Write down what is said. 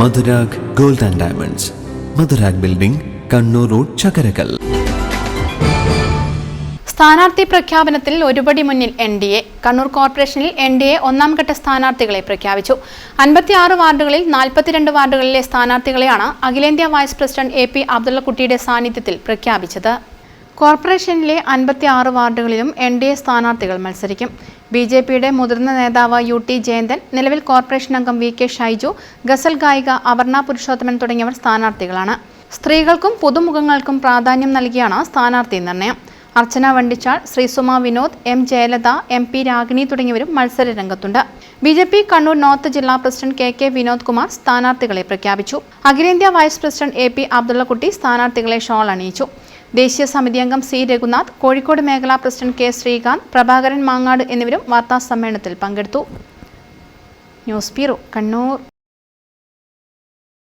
Madhurag gold and diamonds. Madhurag building Kannur road Chakkarakkal. സ്ഥാനാർത്ഥി പ്രഖ്യാപനത്തിൽ ഒരുപടി മുന്നിൽ എൻ ഡി എ കണ്ണൂർ കോർപ്പറേഷനിൽ എൻ ഡി എ ഒന്നാം ഘട്ട സ്ഥാനാർത്ഥികളെ പ്രഖ്യാപിച്ചു. അൻപത്തിയാറ് വാർഡുകളിൽ നാൽപ്പത്തിരണ്ട് വാർഡുകളിലെ സ്ഥാനാർത്ഥികളെയാണ് അഖിലേന്ത്യാ വൈസ് പ്രസിഡന്റ് എ പി അബ്ദുള്ളക്കുട്ടിയുടെ സാന്നിധ്യത്തിൽ പ്രഖ്യാപിച്ചത്. കോർപ്പറേഷനിലെ അൻപത്തി ആറ് വാർഡുകളിലും എൻ ഡി എ സ്ഥാനാർത്ഥികൾ മത്സരിക്കും. ബി ജെ പിയുടെ മുതിർന്ന നേതാവ് യു ടി ജയന്തൻ നിലവിൽ കോർപ്പറേഷൻ അംഗം വി കെ ഷൈജു ഗസൽ ഗായിക അപർണ പുരുഷോത്തമൻ തുടങ്ങിയവർ സ്ഥാനാർത്ഥികളാണ്. സ്ത്രീകൾക്കും പുതുമുഖങ്ങൾക്കും പ്രാധാന്യം നൽകിയാണ് സ്ഥാനാർത്ഥി നിർണയം. Archana Vandichal Sreesuma Vinod M Jayalatha M P Ragini തുടങ്ങിയവരും മത്സര രംഗത്തുണ്ട് B J P Kannur north ജില്ലാ president K K Vinod Kumar സ്ഥാനാർത്ഥികളെ പ്രഖ്യാപിച്ചു. അഖിലേന്ത്യാ vice president A P Abdullakutty സ്ഥാനാർത്ഥികളെ ഷോൾ അണിയിച്ചു. ദേശീയ സമിതി അംഗം സി. രഘുനാഥ് കോഴിക്കോട് മേഖലാ പ്രസിഡന്റ് കെ. ശ്രീകാന്ത് പ്രഭാകരൻ മാങ്ങാട് എന്നിവരും വാർത്താ സമ്മേളനത്തിൽ പങ്കെടുത്തു. News bureau Kannur.